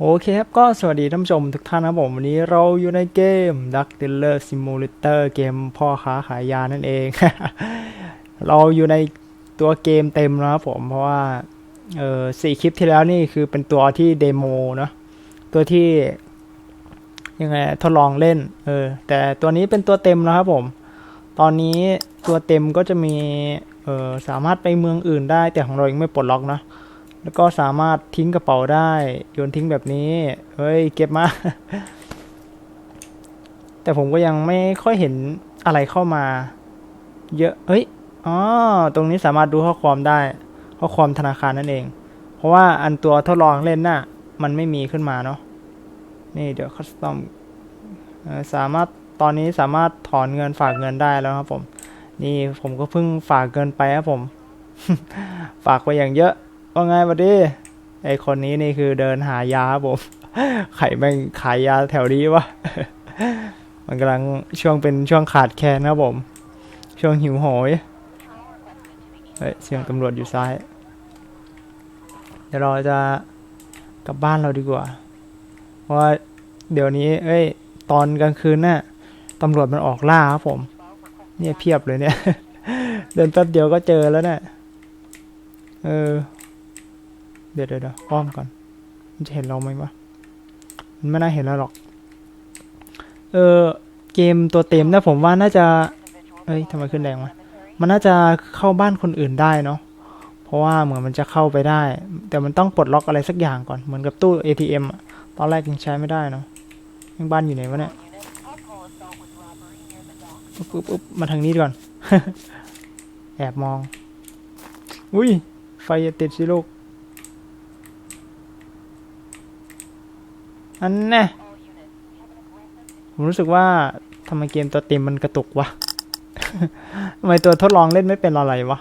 โอเคครับ ก็สวัสดีท่านผู้ชมทุกท่านนะครับผม วันนี้เราอยู่ในเกม Duck Dealer Simulator เกมพ่อค้าขายยานั่นเอง เราอยู่ในตัวเกมเต็มนะครับผม เพราะว่า เออสี่คลิปที่แล้วนี่คือเป็นตัวที่เดโมเนาะตัวที่ยังไงทดลองเล่น เออ แต่ตัวนี้เป็นตัวเต็มนะครับผม ตอนนี้ตัวเต็มก็จะมี เออสามารถไปเมืองอื่นได้ แต่ของเรายังไม่ปลดล็อกนะ แล้วก็สามารถทิ้งกระเป๋าได้ โยนทิ้งแบบนี้เฮ้ยเก็บมา แต่ผมก็ยังไม่ค่อยเห็นอะไรเข้ามา เยอะเฮ้ยอ๋อตรงนี้สามารถดูข้อความได้ ข้อความธนาคารนั่นเอง เพราะว่าอันตัวทดลองเล่นน่ะ มันไม่มีขึ้นมาเนาะนี่เดี๋ยวคัสตอมสามารถตอนนี้สามารถถอนเงินฝากเงินได้แล้วครับผม นี่ผมก็เพิ่งฝากเงินไปครับผม ฝากไปอย่างเยอะ ว่าไงบัดดี้ไอคนนี้นี่คือเดินหายาผมไข่แม่งขายยาแถวนี้วะมันกำลังช่วงเป็นช่วงขาดแคลนครับผม ช่วงหิวโหยเฮ้ยเสียงตำรวจอยู่ซ้าย เดี๋ยวเราจะกลับบ้านเราดีกว่า เพราะเดี๋ยวนี้ เอ้ย ตอนกลางคืนน่ะตำรวจมันออกล่าครับผม เนี่ยเพียบเลยเนี่ย เดินแป๊บเดียวก็เจอแล้วเนี่ยเออ เดี๋ยวเดี๋ยวเดี๋ยวอ้อมก่อน มันจะเห็นเราไหมวะ มันไม่น่าเห็นเราหรอก เออเกมตัวเต็มนะผมว่าน่าจะ เอ้ยทำไมขึ้นแดงวะ มันน่าจะเข้าบ้านคนอื่นได้เนาะ เพราะว่าเหมือนมันจะเข้าไปได้ แต่มันต้องปลดล็อกอะไรสักอย่างก่อน เหมือนกับตู้ ATM อะตอนแรกยังใช้ไม่ได้เนาะยังบ้านอยู่ไหนวะเนี่ยอุ๊บอุ๊บมาทางนี้ก่อน แอบมอง อุ้ย ไฟติดสิลูก อันแน่ผมรู้สึกว่าทำไมเกมตัวเต็มมันกระตุกวะทำไมตัวทดลองเล่นไม่เป็นอะไรวะ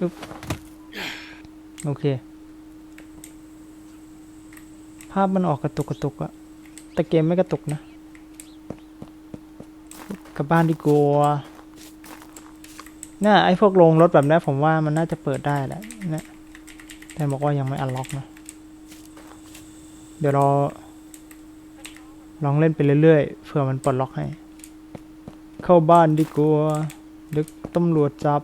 อึ๊บโอเค ภาพมันออกกระตุกกระตุกอะแต่เกมไม่กระตุกนะ กลับบ้านดีกว่าเนี่ยไอ้พวกโรงรถแบบนี้ผมว่ามันน่าจะเปิดได้แหละเนี่ยแต่บอกว่ายังไม่อันล็อกนะ เดี๋ยวเราลองเล่นไปเรื่อยๆเผื่อมันปลดล็อกให้ เข้าบ้านดีกว่าดึกตำรวจจับ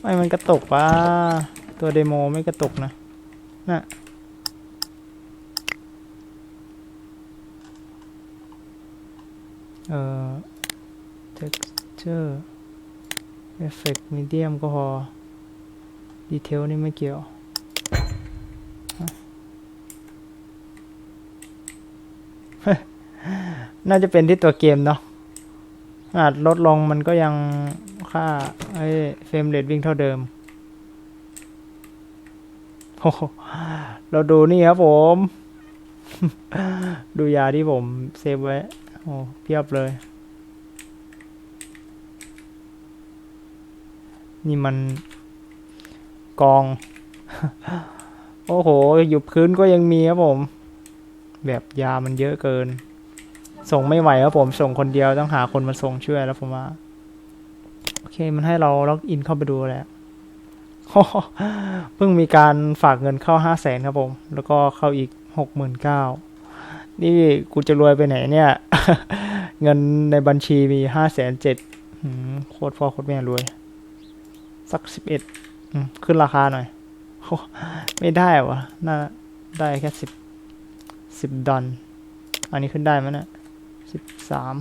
ไม่มันกระตุกวะตัวเดโมไม่กระตุกนะน่ะเอ่อ texture effect medium ก็พอ detail นี่ไม่เกี่ยวน่าจะเป็นที่ตัวเกมเนาะอาจลดลงมันก็ยังค่าไอ้เฟรมเรทวิ่งเท่าเดิมโอ้เราดูนี่ครับผม ดูยาที่ผมเซฟไว้ โอ้เพียบเลย นี่มันกอง โอ้โห อยู่พื้นก็ยังมีครับผม แบบยามันเยอะเกิน ส่งไม่ไหวครับผม ส่งคนเดียวต้องหาคนมาส่งช่วยแล้วผมว่า โอเค มันให้เราล็อกอินเข้าไปดูแล้วเพิ่งมีการฝากเงินเข้าห้าแสนครับผม แล้วก็เข้าอีกหกหมื่นเก้านี่กูจะรวยไปไหนเนี่ย เงินในบัญชีมีห้าแสนเจ็ดโคตรพ่อโคตรแม่รวย สักสิบเอ็ดขึ้นราคาหน่อยโอ้ไม่ได้วะน่าได้แค่สิบสิบดอลอันนี้ขึ้นได้ไหมเนี่ยสิบสาม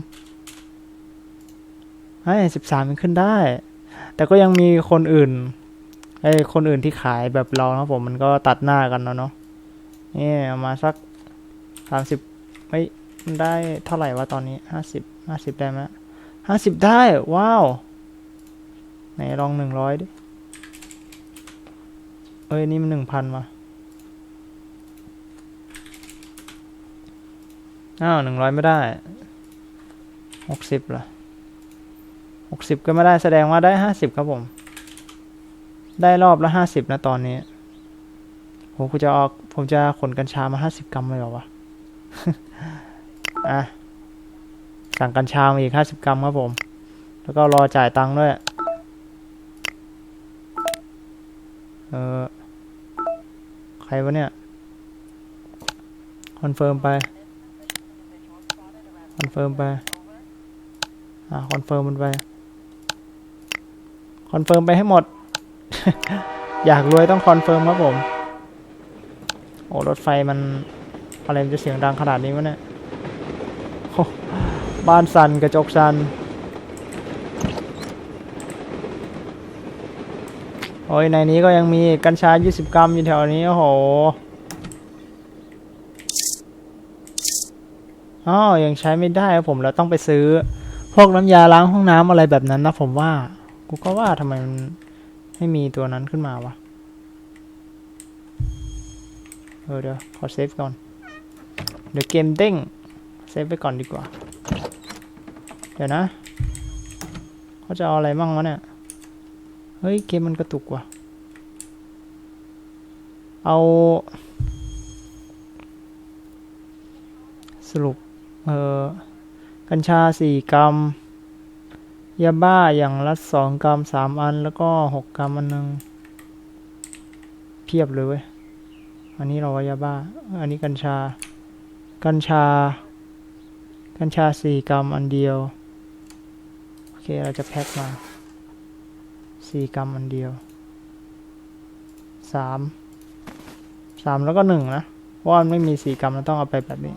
ไอ้สิบสามมันขึ้นได้ แต่ก็ยังมีคนอื่นไอ้คนอื่นที่ขายแบบเรานะผมมันก็ตัดหน้ากันแล้วเนาะนี่เอามาสักสามสิบไม่มันได้เท่าไหร่วะตอนนี้ห้าสิบห้าสิบได้ไหมห้าสิบได้ ว้าว ไหนลองหนึ่งร้อยดิ เอ้ย นี่มันหนึ่งพันมาอ้าวหนึ่งร้อยไม่ได้หกสิบละหกสิบก็ไม่ได้แสดงว่าได้ห้าสิบครับผม ได้รอบละห้าสิบนะตอนนี้ผมจะออกผมจะขนกัญชามาห้าสิบกรัมเลยหรอวะ อะ สั่งกัญชามาอีกห้าสิบกรัมครับผม แล้วก็รอจ่ายตังค์ด้วย เออ ใครวะเนี่ย คอนเฟิร์มไป คอนเฟิร์มไป อ่าคอนเฟิร์มมันไป คอนเฟิร์มไปให้หมด อยากรวยต้องคอนเฟิร์มครับผม โอ้รถไฟมัน อะไรมันจะเสียงดังขนาดนี้วะเนี่ยบ้านสั่นกระจกสั่น โอ้ยในนี้ก็ยังมีกัญชา 20 กรัมอยู่แถวนี้ โอ้โหอ๋อยังใช้ไม่ได้ครับผมเราต้องไปซื้อ พวกน้ำยาล้างห้องน้ำอะไรแบบนั้นนะผมว่า กูก็ว่าทำไมมันไม่มีตัวนั้นขึ้นมาวะ เออเดี๋ยวขอเซฟก่อน เดี๋ยวเกมเด้ง เซฟไปก่อนดีกว่า เดี๋ยวนะ เขาจะเอาอะไรมั่งวะเนี่ย เฮ้ย เกมมันกระตุกว่ะ เอา สรุป เออกัญชาสี่กรัม ยาบ้าอย่างละสองกรัมสามอัน แล้วก็หกกรัมอันหนึ่งเพียบเลยเว้ย อันนี้เราว่ายาบ้า อันนี้กัญชา กัญชา กัญชาสี่กรัมอันเดียว โอเค เราจะแพ็คมา สี่กรัมอันเดียวสามสามแล้วก็หนึ่งนะเพราะว่ามันไม่มีสี่กรัมเราต้องเอาไปแบบนี้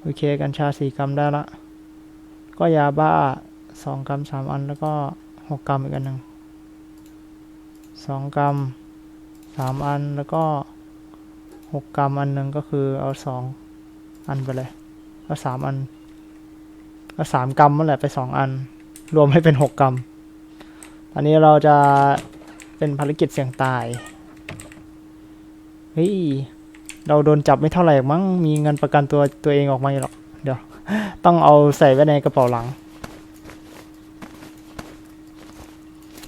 โอเค กัญชาสี่กรัมได้ละ ก็ยาบ้าสองกรัมสามอันแล้วก็หกกรัมอีกอันหนึ่งสองกรัมสามอันแล้วก็หกกรัมอันหนึ่งก็คือเอาสองอันไปเลยเอาสามอันเอาสามกรัมนั่นแหละไปสองอัน รวมให้เป็นหกกรัม อันนี้เราจะเป็นภารกิจเสี่ยงตาย เฮ้ย เราโดนจับไม่เท่าไหร่มั้ง มีเงินประกันตัวตัวเองออกมาหรอก เดี๋ยว ต้องเอาใส่ไว้ในกระเป๋าหลัง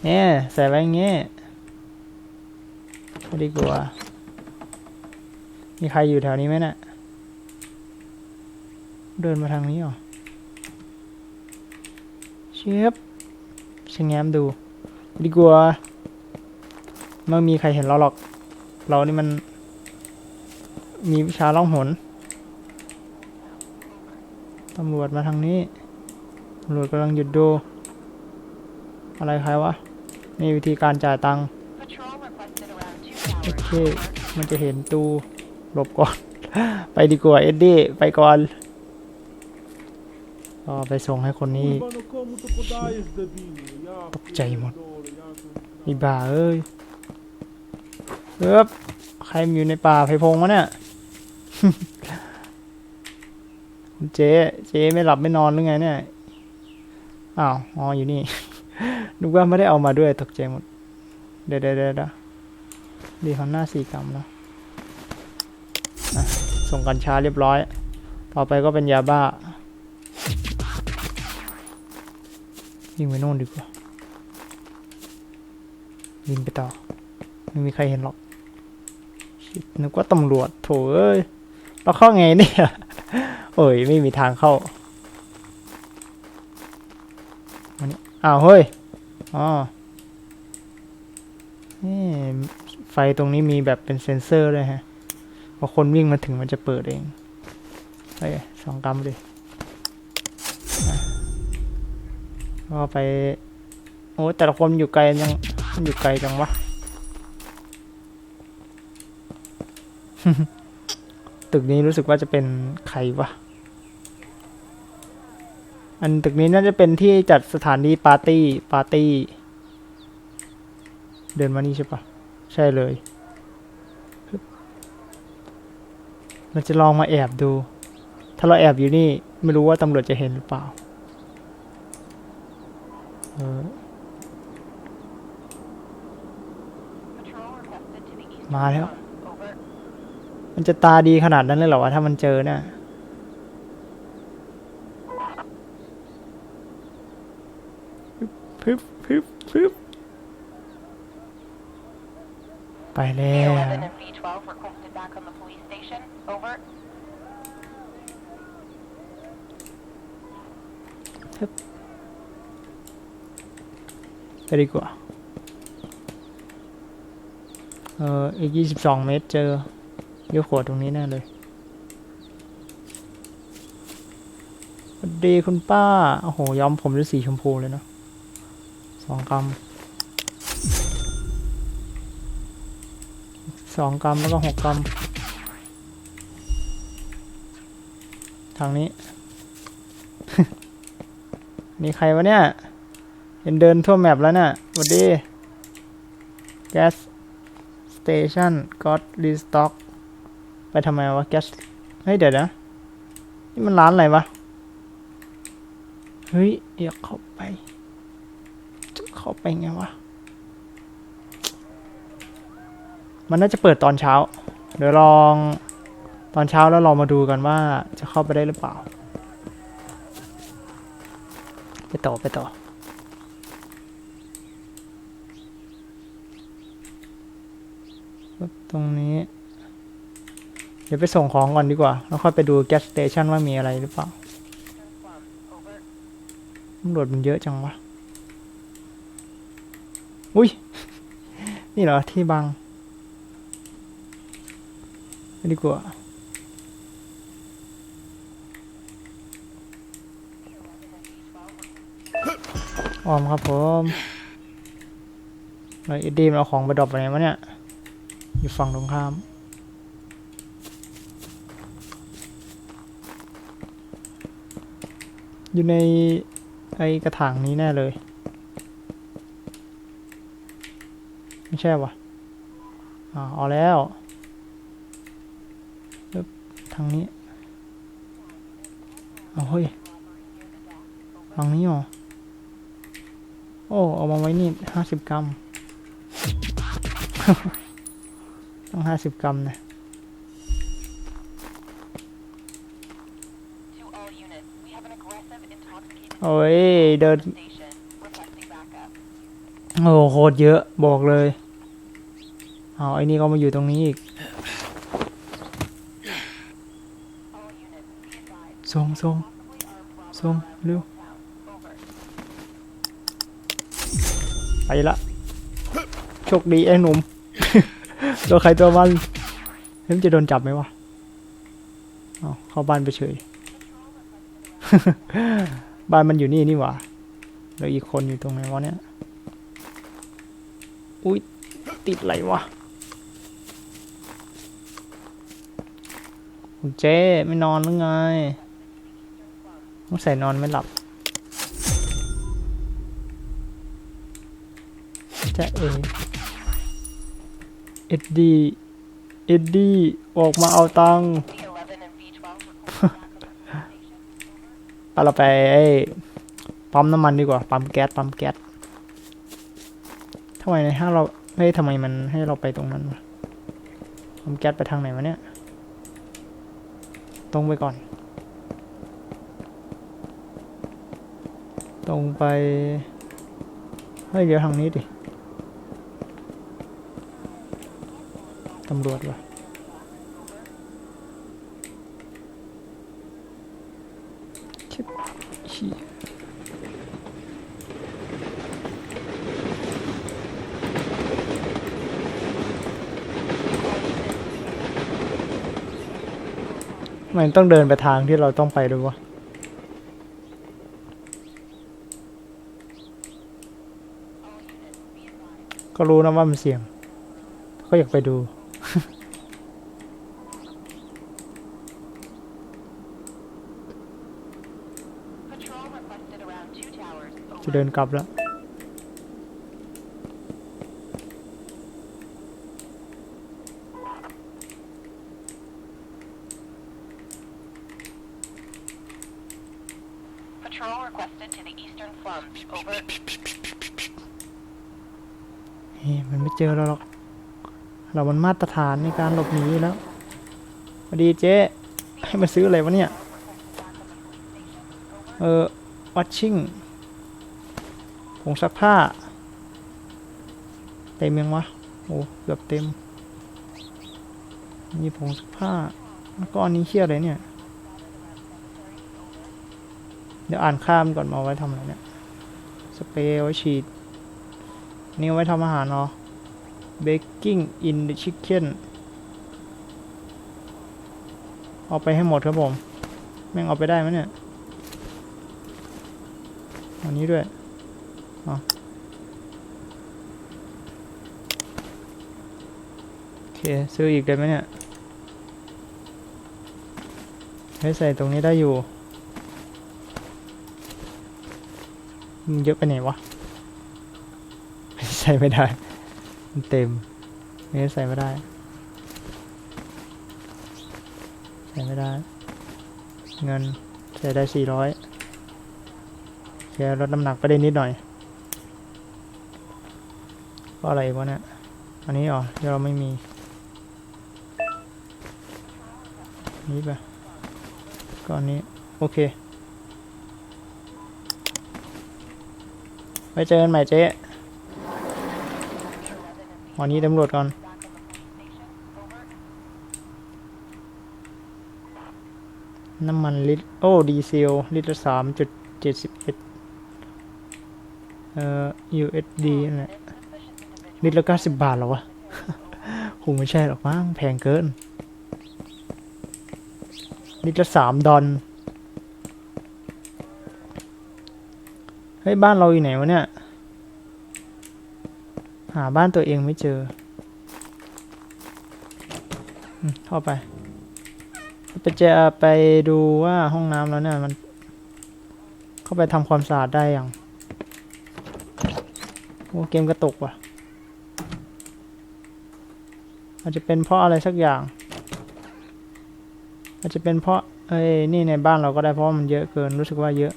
เนี่ยใส่ไว้อย่างเงี้ยไม่ดีกว่า มีใครอยู่แถวนี้ไหมเนะี่ยเดินมาทางนี้เหรอ เชฟชะแง้มดู ดีกว่าไม่มีใครเห็นเราหรอก เรานี่มัน มีวิชาล่องหนตำรวจมาทางนี้ตำรวจกำลังหยุดดู อะไรใครวะ นี่วิธีการจ่ายตังค์ Patrol requested around two โอ hours. เค มันจะเห็นตูหลบก่อน ไปดีกว่า เอ็ดดี้ ไปก่อนก็ไปส่งให้คนนี้ Kurwa, no komu to podajesz, debilu? Ja อีบ่าเอ้ยเอ๊บใครมันอยู่ในป่าไผ่พงวะเนี่ยคุณเจ๊เจ๊ไม่หลับไม่นอนหรือไงเนี่ยอ้าวอ๋ออยู่นี่นึกว่าไม่ได้เอามาด้วยตกใจหมด เดี๋ยวเดี๋ยวเดี๋ยวเดี๋ยวดีคอนหน้าสี่กรัมแล้วอะส่งกัญชาเรียบร้อย ต่อไปก็เป็นยาบ้ายิงไปโน่นดีกว่า ยิงไปต่อ ไม่มีใครเห็นหรอกนึกว่าตำรวจโถเอ้ยเราเข้าไงเนี่ยโอ้ยไม่มีทางเข้ามานี่อ้าวเฮ้ยอ๋อนี่ไฟตรงนี้มีแบบเป็นเซ็นเซอร์ด้วยฮะพอคนวิ่งมาถึงมันจะเปิดเองไปสองกรัมเลยก็ไป โอ้แต่ละคนอยู่ไกลยัง มันอยู่ไกลจังวะ ตึกนี้รู้สึกว่าจะเป็นใครวะ อันตึกนี้น่าจะเป็นที่จัดสถานีปาร์ตี้ ปาร์ตี้ เดินมานี่ใช่ปะใช่เลย เราจะลองมาแอบดู ถ้าเราแอบอยู่นี่ ไม่รู้ว่าตำรวจจะเห็นหรือเปล่า เออ มาแล้ว มันจะตาดีขนาดนั้นเลยเหรอวะถ้ามันเจอเนี่ยพึบพึบพึบไปแล้ว B11 and B12 requested back on the police station. Over. พ ไปดีกว่า เอออีกยี่สิบสองเมตรเจอเลี้ยวขวาตรงนี้แน่เลยสวัสดีคุณป้า โอ้โห ย้อมผมด้วยสีชมพูเลยเนาะสองกรัมสองกรัมแล้วก็หกกรัม ทางนี้มีใครวะเนี่ย เห็นเดินทั่วแมปแล้วเนี่ยสวัสดี gas station got restock ไปทำไมวะ gas เฮ้ย เดี๋ยวนะ นี่มันร้านอะไรวะ เฮ้ยอยากเข้าไป จะเข้าไปไงวะ มันน่าจะเปิดตอนเช้า เดี๋ยวลองตอนเช้าแล้วเรามาดูกันว่าจะเข้าไปได้หรือเปล่า ไปต่อไปต่อ ตรงนี้ เดี๋ยวไปส่งของก่อนดีกว่า แล้วค่อยไปดู gas station ว่ามีอะไรหรือเปล่าตำรวจมันเยอะจังวะ อุ้ย นี่เหรอ ที่บังดีกว่าออมครับผมเลยอีดีมเอาของไปดรอปไปไหนวะเนี่ย อยู่ฝั่งตรงข้าม อยู่ในไอกระถางนี้แน่เลย ไม่ใช่วะอ่าเอาแล้วทางนี้เอาเฮ้ยทางนี้เหรอโอ้ เอามาไว้นี่ห้าสิบกรัม ต้องห้าสิบกรัมนะโอ้ย เดิน โอ้โคตรเยอะบอกเลยเอาไอ้นี่ก็มาอยู่ตรงนี้อีกส่งส่งส่งเร็ว ไปละ โชคดีไอ้หนุ่ม ตัวใครตัวมันเฮ้ยมันจะโดนจับไหมวะเอาเข้าบ้านไปเฉย บ้านมันอยู่นี่นี่หว่าแล้วอีกคนอยู่ตรงไหนวะเนี่ย อุ้ยติดอะไรวะคุณเจ๊ไม่นอนหรือไงต้องใส่นอนไม่หลับจะเอ เอ็ดดี้เอ็ดดี้ออกมาเอาตังค์ V11 and V12 requesting backup at the police station. เอาเราไปไอ้ปั๊มน้ำมันดีกว่า ปั๊มแก๊ส ปั๊มแก๊สทำไมในห้าเราเฮ้ยทำไมมันให้เราไปตรงนั้นวะปั๊มแก๊สไปทางไหนวะเนี่ย ตรงไปก่อน ตรงไป เฮ้ย เดี๋ยวทางนี้ดิำรวจวะชิบเหี้ยทำไมันต้องเดินไปทางที่เราต้องไปด้วยวะก็รู้นะว่ามันเสี่ยง ก็อยากไปดู จะ Over. เดินกลับแล้ว Patrol requested to the eastern slums. Over. เฮ้ยมันไม่เจอเราหรอก เรามันมาตรฐานในการหลบหนีอยู่แล้วสวัสดีเจ๊ให้มาซื้ออะไรวะเนี่ย เออ วัชชิ่งผงซักผ้า เต็มยังวะ โอ้เกือบเต็ม มีผงซักผ้า แล้วก็อันนี้เชี่ยอะไรเนี่ย เดี๋ยวอ่านข้ามก่อนมาไว้ทำอะไรเนี่ย สเปรย์ไว้ฉีด นี่ไว้ทำอาหารเนาะ baking in the chicken เอาไปให้หมดครับผม แม่งเอาไปได้ไหมเนี่ย อันนี้ด้วยอโอเค ซื้ออีกได้ไหมเนี่ยให้ใส่ตรงนี้ได้อยู่มันเยอะไปไหนวะ ใส่ไม่ได้ มันเต็มนี่ใส่ไม่ได้ ใส่ไม่ได้ เงินใส่ได้สี่ร้อย แค่ลดน้ำหนักไปได้นิดหน่อยก็อะไรอีกวะเนี่ยอันนี้เหรอที่เราไม่มี นี้ไปก็อันนี้ โอเคไว้เจอกันใหม่เจ๊วันนี้ตำรวจก่อนน้ำมันลิตร โอ้ ดีเซล ลิตรสามจุด เอ่อ USD นั่นแหละลิตรละเก้าสิบบาทหรอวะคงไม่ใช่หรอกมั้งแพงเกินลิตรละสามดอลเฮ้ย บ้านเราอยู่ไหนวะเนี่ย หาบ้านตัวเองไม่เจอเข้าไปไปจะไปดูว่าห้องน้ำแล้วเนี่ยมัน เข้าไปทำความสะอาดได้ยัง อ้เกมกระตุกว่ะ อาจจะเป็นเพราะอะไรสักอย่าง อาจจะเป็นเพราะเอ้ยนี่ในบ้านเราก็ได้เพราะว่ามันเยอะเกินรู้สึกว่าเยอะ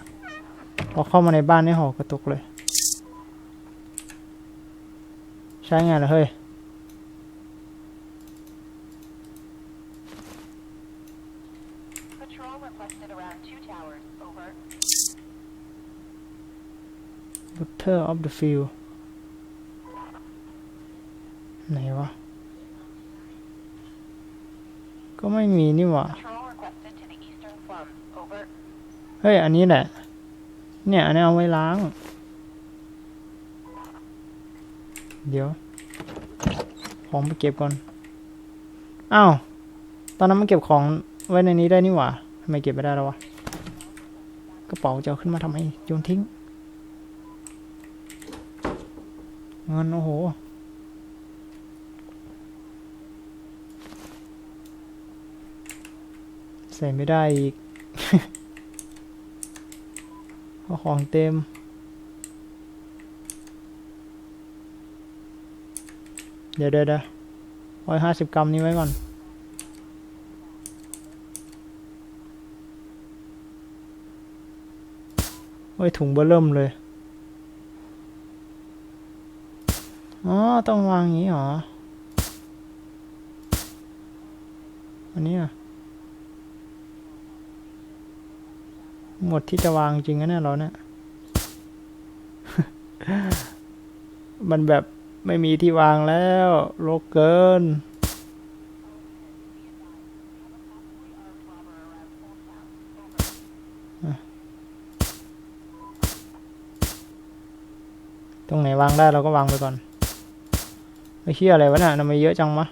พอเข้ามาในบ้านนี่หอกระตุกเลย ใช้ไงล่ะเฮ้ย Patrol requested around two towers. Over. Water of the field ไหนวะ ก็ไม่มีนี่หว่า เฮ้ย อันนี้แหละ เนี่ย อันนี้เอาไว้ล้าง เดี๋ยว ของไปเก็บก่อน อ้าว ตอนนั้นมันเก็บของไว้ในนี้ได้นี่หว่าทำไมเก็บไม่ได้แล้ววะ กระเป๋าจะเอาขึ้นมาทำไมโยนทิ้ง เงินโอ้โห ใส่ไม่ได้อีกเพราะของเต็ม เดี๋ยวเดี๋ยวเดี๋ยวร้อยห้าสิบกรัมนี้ไว้ก่อนโอ้ยถุงเบอร์เริ่มเลย อ๋อ ต้องวางอย่างนี้เหรอ อันนี้อะ หมดที่จะวางจริงนะเนี่ยเราเนี่ยมันแบบไม่มีที่วางแล้วโลกเกิน ตรงไหนวางได้เราก็วางไปก่อน ไอ้เชี่ยอะไรวะเนี่ยทำไมเยอะจังวะ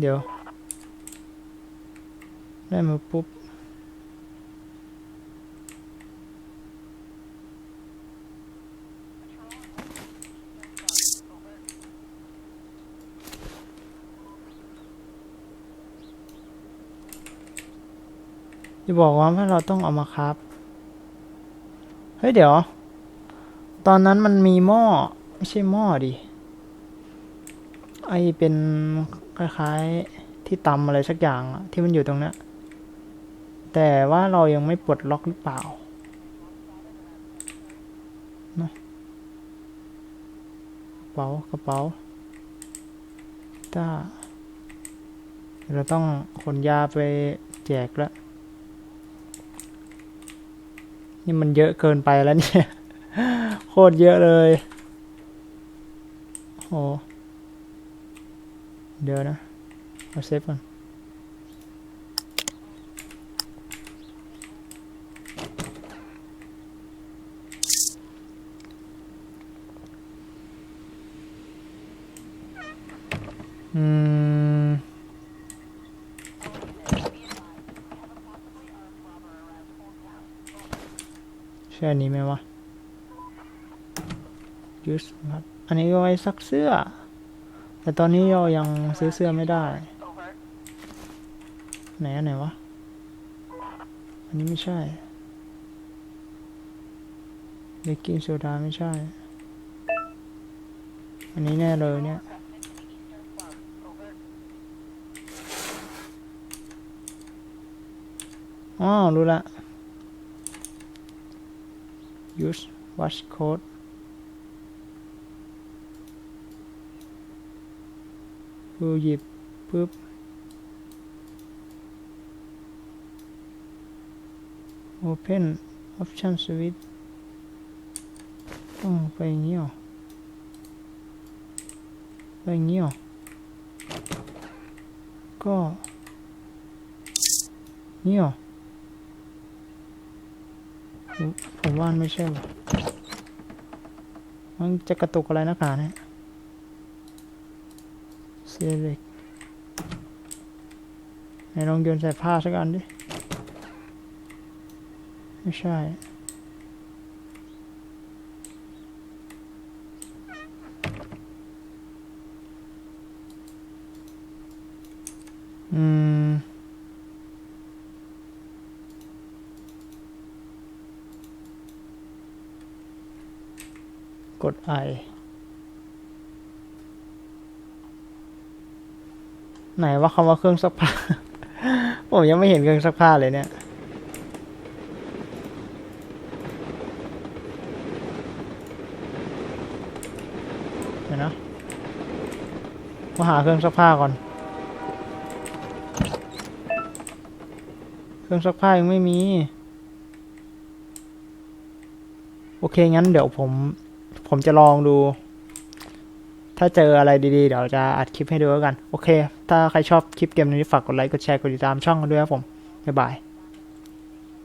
เดี๋ยว ได้มาปุ๊บ จะบอกว่าว่าเราต้องเอามาครับ เฮ้ย เดี๋ยว ตอนนั้นมันมีหม้อ ไม่ใช่หม้อดิ ไอเป็น คล้ายๆ ที่ตำอะไรสักอย่างที่มันอยู่ตรงนี้แต่ว่าเรายังไม่ปลดล็อกหรือเปล่านะกระเป๋ากระเป๋าถ้าเราต้องขนยาไปแจกแล้ว นี่มันเยอะเกินไปแล้วเนี่ย โคตรเยอะเลยโอ้ เดี๋ยวนะมาเซฟก่อนอืมใช่อันนี้ไหมวะยืสครับอันนี้ก็ไว้ซักเสื้อ แต่ตอนนี้เรายังซื้อเสื้อไม่ได้ ไหนอันไหนวะ อันนี้ไม่ใช่เบกกิ้งโซดาไม่ใช่ อันนี้แน่เลยเนี่ยอ๋อรู้ละ use watch code คือหยิบปุ๊บ open option switch ต้องไปอย่างนี้เหรอไปอย่างนี้เหรอก็นี่เหรอผมผมว่าไม่ใช่ว่ะมันจะกระตุกอะไรนักหนาเนี่ย select ไหนลองโยนใส่ผ้าสักอันดิ ไม่ใช่อืมกด I ไหนว่าคำว่าเครื่องซักผ้า ผมยังไม่เห็นเครื่องซักผ้าเลยเนี่ยเดี๋ยวนะมาหาเครื่องซักผ้าก่อน เครื่องซักผ้ายังไม่มี โอเคงั้นเดี๋ยวผม ผมจะลองดู ถ้าเจออะไรดีๆ เดี๋ยวจะอัดคลิปให้ดูแล้วกัน โอเค ถ้าใครชอบคลิปเกมนี้ฝากกดไลค์ กดแชร์ กดติดตามช่องกันด้วยครับผม บ๊ายบาย